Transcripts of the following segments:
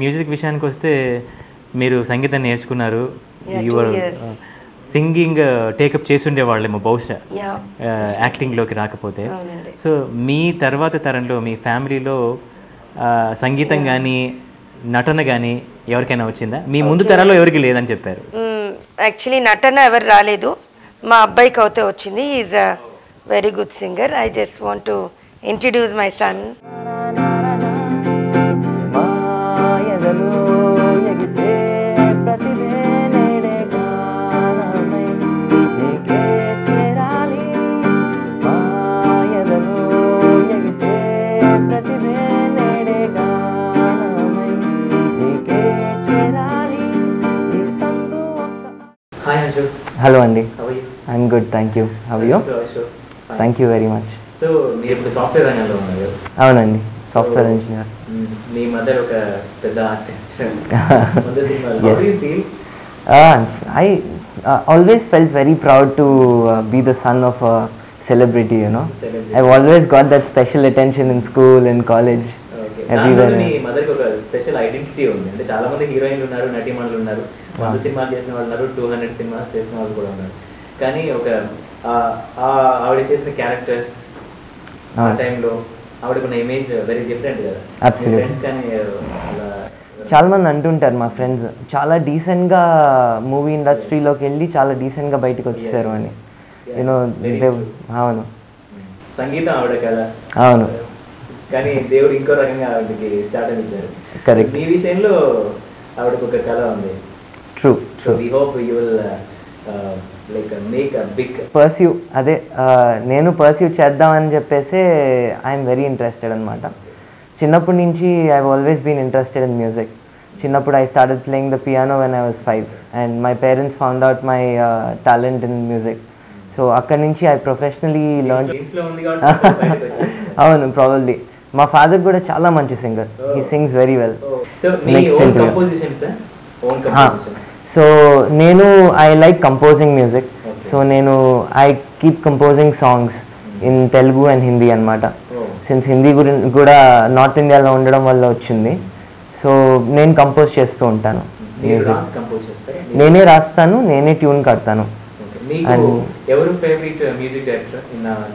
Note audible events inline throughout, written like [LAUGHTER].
Music విషయానికి వస్తే మీరు సంగీతం నేర్చుకున్నారు. యువర్. సింగింగ్ టేకప్ చేస్తుండే వాళ్ళేమో బహుశా. యా యాక్టింగ్లోకి రాకపోతే. అవునండి. సో మీ తర్వాత తరంలో మీ ఫ్యామిలీలో ఆ, సంగీతం కానీ నటన కానీ ఎవరికైనా వచ్చిందా? మీ ముందు తరాల్లో ఎవరికి లేదని చెప్పారు? యాక్చువల్లీ నటన ఎవరు రాలేదు. మా అబ్బాయికి అయితే వచ్చింది. Is a very good singer I just want to introduce my son I'm good thank you how you thank you very much so మీరు ఇప్పుడు సాఫ్ట్వేర్ రంగంలో ఉన్నారు అవునండి సాఫ్ట్వేర్ ఇంజనీర్. మీ మదర్ ఒక పెద్ద artist [LAUGHS] felt very proud to uh, be the son of a celebrity, you know. Celebrity. I've always got that special attention in school, in college, Okay. everywhere. దాంట్లో మీ మదర్కి ఒక special identity ఉంది. అంటే చాలా మంది హీరోయిన్లు ఉన్నారు నటీమణులు ఉన్నారు. వంద సినిమాలు చేసిన వాళ్ళు ఉన్నారు టూ హండ్రెడ్ సినిమాస్ చేసిన వాళ్ళు కూడా ఉన్నారు. కానీ ఒక ఆవిడ చేసిన క్యారెక్టర్స్ ఆ. టైంలో ఆవిడకు ఉన్న ఇమేజ్ వెరీ డిఫరెంట్ కదా. ఫ్రెండ్స్ కానీ చాలా మంది అంటుంటారు మా ఫ్రెండ్స్ చాలా డీసెంట్గా మూవీ ఇండస్ట్రీలోకి వెళ్ళి చాలా డీసెంట్గా బయటకు వచ్చేసారు అని. యూనో. అవును. సంగీతం ఆవిడ కదా. అవును. కానీ దేవుడు ఇంకో రకంగా ఆవిడకి స్టార్ట్ ఇచ్చారు. Correct. మీ విషయంలో ఆవిడకు ఒక కళ ఉంది. True so true we hope you will like make a big pursue అదే నేను పర్స్యూ చేద్దామని చెప్పేసి ఐఎమ్ వెరీ ఇంట్రెస్టెడ్ అనమాట చిన్నప్పటి నుంచి I always been interested in music చిన్నప్పుడు I started playing the piano when I was five and my parents found out my talent in music so అక్కడి నుంచి ఐ ప్రొఫెషనలీ లర్న్. అవును probably మా father కూడా చాలా మంచి singer he sings very well so so నేను I like composing music. So నేను I keep composing songs in Telugu and Hindi అనమాట. సిన్స్ హిందీ గురించి కూడా నార్త్ ఇండియాలో ఉండడం వల్ల వచ్చింది. సో నేను కంపోజ్ చేస్తూ ఉంటాను. మీరు మ్యూజిక్ నేనే రాస్తాను నేనే ట్యూన్ కడతాను.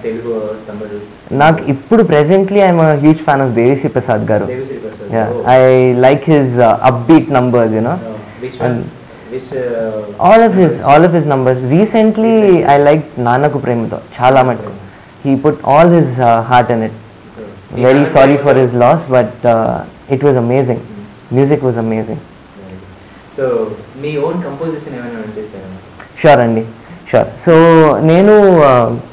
తెలుగు తమిళ నాకు ఇప్పుడు presently I'm huge fan of Devi Sri Prasad గారు. I like his upbeat numbers you know all of his all of his numbers recently I like Nannaku Prematho చాలా మటుకు he put all his heart in it very sorry for his loss but it was amazing music was amazing so me own composition ఏమైనా అనిపిస్తారా sure అండి sure so నేను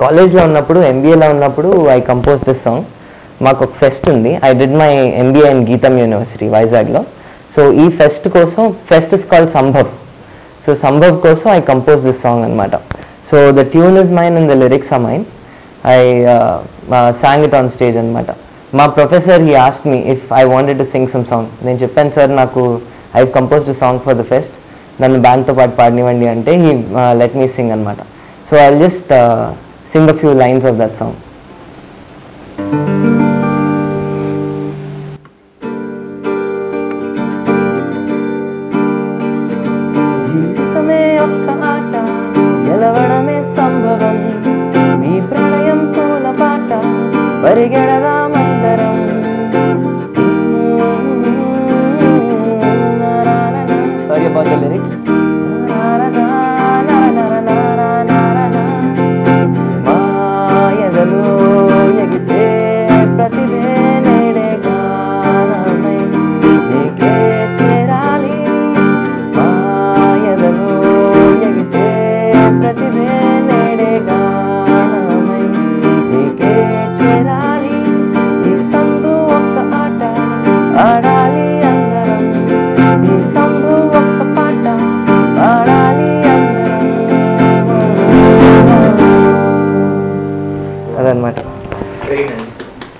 కాలేజ్లో ఉన్నప్పుడు ఎంబీఏలో ఉన్నప్పుడు I compose this song మాకు ఒక ఫెస్ట్ ఉంది. I did my MBA in Gitam university వైజాగ్లో సో ఈ ఫెస్ట్ కోసం fest is called Sambhav so Sambhav కోసం ఐ కంపోజ్ దిస్ సాంగ్ అనమాట so the tune is mine and the lyrics are mine I sang it on stage అనమాట మా professor he asked me if I wanted to sing some song నేను చెప్పాను sir నాకు I composed song for the fest నన్ను బ్యాండ్తో పాటు పాడినివ్వండి అంటే he let me sing అనమాట so I just sing a few lines of that song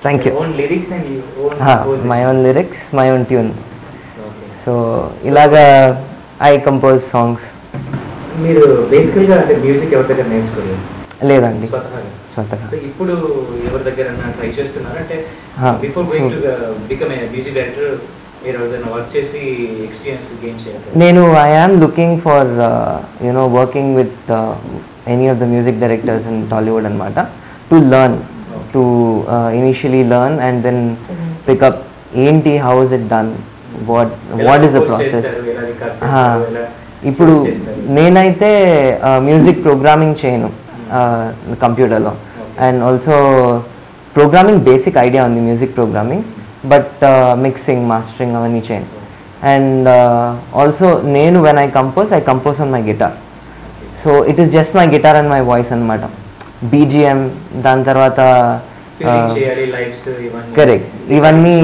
and own my own lyrics my own tune so ఇలాగా I compose songs మీరు బేసికల్గా అంటే music ఎవరి దగ్గర నేర్చుకోలేదు లేదండి స్వతహా ఇప్పుడు ఎవరి దగ్గర ట్రై చేస్తున్నారు? అంటే before going to become a music director మీరు ఏదైనా వర్క్ చేసి ఎక్స్పీరియన్స్ గెయిన్ చేయాలి? నేను I am looking for you know working with any of the music directors in Tollywood అనమాట to learn to initially learn and then pick up ఏంటి how is it done what what is the process ఇప్పుడు నేనైతే music programming చేయను కంప్యూటర్లో and also programming basic idea ఉంది music programming but mixing mastering అవన్నీ చేయను. And also నేను when I compose I compose on my guitar so it is just my guitar and my voice అనమాట BGM దాని తర్వాత correct ఇవన్నీ.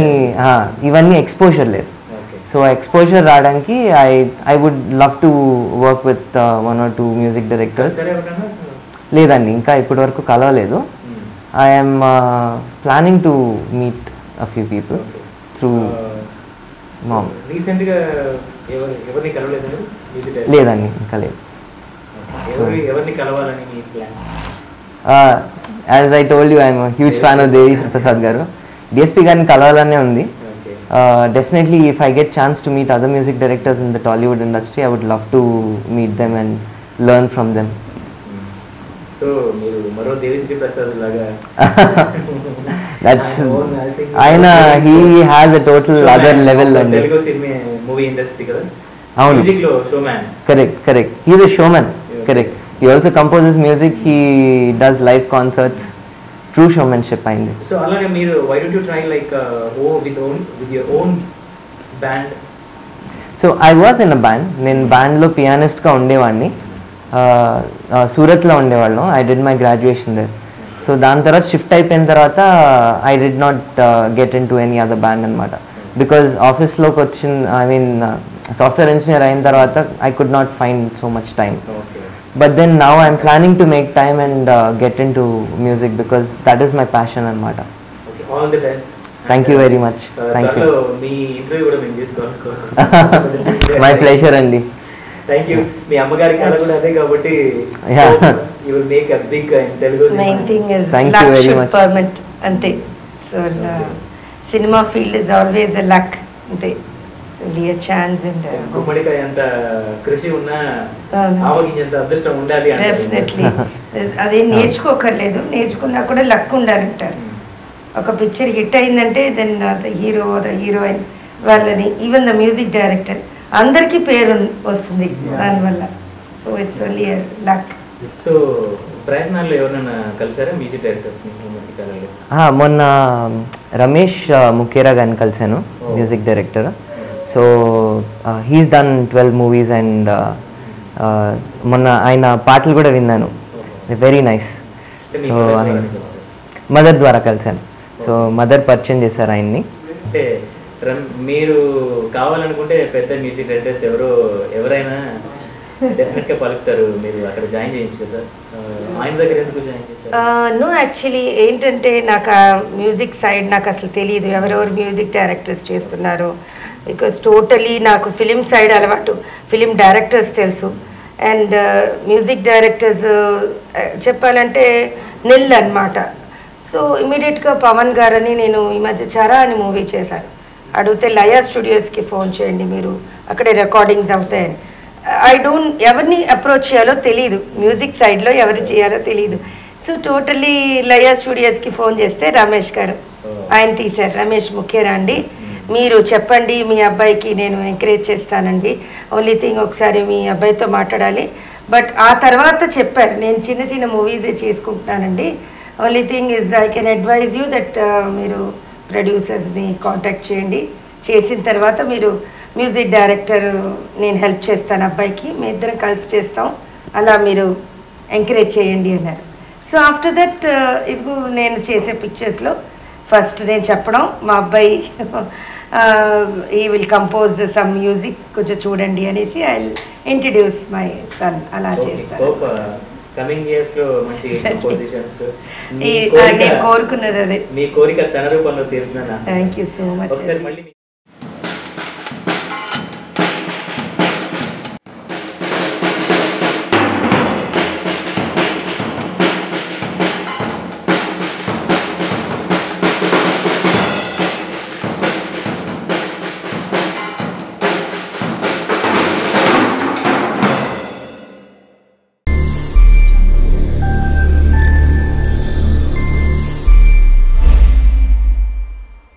ఇవన్నీ exposure లేదు. సో ఎక్స్పోజర్ రావడానికి I I would love to work with one or two music directors లేదండి ఇంకా ఇప్పటి వరకు కలవలేదు. I'm planning to meet a few people through ma'am? లేదండి ఇంకా లేదు. ఎవరి ఎవరిని కలవాలని మీ plan as I told you I'm huge fan of Devi Prasad garu DSP గారిని కలవాలనే ఉంది definitely if I get chance to meet other music directors in the Tollywood industry I would love to meet them and learn from them so మీరు మరో దేవిశ్రీ ప్రసాద్ లాగా [LAUGHS] that's ఆయన he has a total. Other level అండి Telugu cinema movie industry కదా అవును. మ్యూజిక్లో showman Correct, correct. He's a showman. Yeah. Correct. He also composes music. He does live concerts. True showmanship అయింది so అలాగే మీరు why don't you try like oh with own with your own band so I was in a band నేను బ్యాండ్లో పియానిస్ట్గా ఉండేవాడిని. సూరత్లో ఉండేవాళ్ళం. I did my graduation there so దాని తర్వాత షిఫ్ట్ అయిపోయిన తర్వాత I did not get in to any other band అనమాట బికాజ్ ఆఫీస్లోకి వచ్చిన ఐ మీన్ సాఫ్ట్వేర్ ఇంజనీర్ అయిన తర్వాత I could not find so much time okay But then now I'm planning to make time and uh, get into music because that is my passion anamata. Okay all the best Thank you very much. Thank you. మీ pleasure అండి thank you మీ అమ్మగారి కళ కూడా అదే కాబట్టి Yeah. You will make a big in Telugu main thing is Thank you luck very should much. Permit అంతే so cinema field is always a luck అంతే సో లియర్ ఛాన్స్ అండ్ గుమ్మడికాయ అంత కృషి ఉన్నా. ఆవగించేంత అదృష్టం ఉండాలి. డెఫినెట్లీ [LAUGHS] అదే నేర్చుకోకర్లేదు. నేర్చుకున్నా కూడా లక్ ఉండాలంటారు. ఒక పిక్చర్ హిట్ అయిందంటే then the hero the heroine వాళ్ళని ఈవెన్ ద మ్యూజిక్ డైరెక్టర్ అందరికీ పేరు వస్తుంది దానివల్ల. So it's only luck so ప్రయత్నాల్లో ఎవరైనా కలిసారా మ్యూజిక్ డైరెక్టర్స్ మొన్న రమేష్ ముఖేరా గారిని కలిశాను. Oh. Music director. So he's done twelve movies and మొన్న ఆయన పాటలు కూడా విన్నాను. వెరీ నైస్ సో ఆయన? మదర్ ద్వారా కలిశాను సో మదర్ పరిచయం చేశారు ఆయన్ని. మీరు కావాలనుకుంటే పెద్ద మ్యూజిక్ డైరెక్టర్స్ ఎవరో ఎవరైనా డెఫినెట్గా పలుకుతారు. మీరు అక్కడ జాయిన్ చేయొచ్చు కదా. ఆ, ఆయన దగ్గర ఎందుకు జాయిన్ చేశారు? నో యాక్చువల్లీ ఏంటంటే నాకు ఆ మ్యూజిక్ సైడ్ నాకు అసలు తెలియదు ఎవరెవరు మ్యూజిక్ డైరెక్టర్స్ చేస్తున్నారో. బికాస్ టోటలీ నాకు ఫిలిం సైడ్ అలవాటు. ఫిలిం డైరెక్టర్స్ తెలుసు. అండ్ మ్యూజిక్ డైరెక్టర్స్ చెప్పాలంటే నిల్ అన్నమాట. సో ఇమీడియట్గా పవన్ గారని నేను ఈ మధ్య చరా అని మూవీ చేశాను. అడిగితే లయా స్టూడియోస్కి ఫోన్ చేయండి మీరు. అక్కడే రికార్డింగ్స్ అవుతాయని. ఐ డోంట్ ఎవరిని అప్రోచ్ చేయాలో తెలియదు మ్యూజిక్ సైడ్లో ఎవరు చేయాలో తెలియదు సో టోటలీ లయా స్టూడియోస్కి ఫోన్ చేస్తే రమేష్ గారు. ఆయన తీశారు. రమేష్ ముఖ్యరా అండి మీరు చెప్పండి మీ అబ్బాయికి నేను ఎంకరేజ్ చేస్తానండి. ఓన్లీ థింగ్ ఒకసారి మీ అబ్బాయితో మాట్లాడాలి. బట్ ఆ తర్వాత చెప్పారు నేను చిన్న చిన్న మూవీసే చేసుకుంటున్నానండి. Only thing is I can advise you that మీరు ప్రొడ్యూసర్స్ని కాంటాక్ట్ చేయండి. చేసిన తర్వాత మీరు మ్యూజిక్ డైరెక్టర్ నేను హెల్ప్ చేస్తాను అబ్బాయికి. మీ ఇద్దరం కలిసి చేస్తాం. అలా మీరు ఎంకరేజ్ చేయండి అన్నారు. సో ఆఫ్టర్ దట్ ఇదిగో నేను చేసే పిక్చర్స్లో ఫస్ట్ నేను చెప్పడం మా అబ్బాయి ఈ విల్ కంపోజ్ సమ్ మ్యూజిక్ కొంచెం చూడండి అనేసి ఐ ఇంట్రడ్యూస్ మై సన్ అలా చేస్తాను. కమింగ్ ఇయర్స్లో మంచి [LAUGHS] కంపోజిషన్స్ [LAUGHS] ఈ- ఆ, నేను కోరుకున్నది అదే. మీ కోరిక తన రూపంలో తీరుతుందని ఆశ. థ్యాంక్ యూ సో మచ్ ఒకసారి మళ్ళీ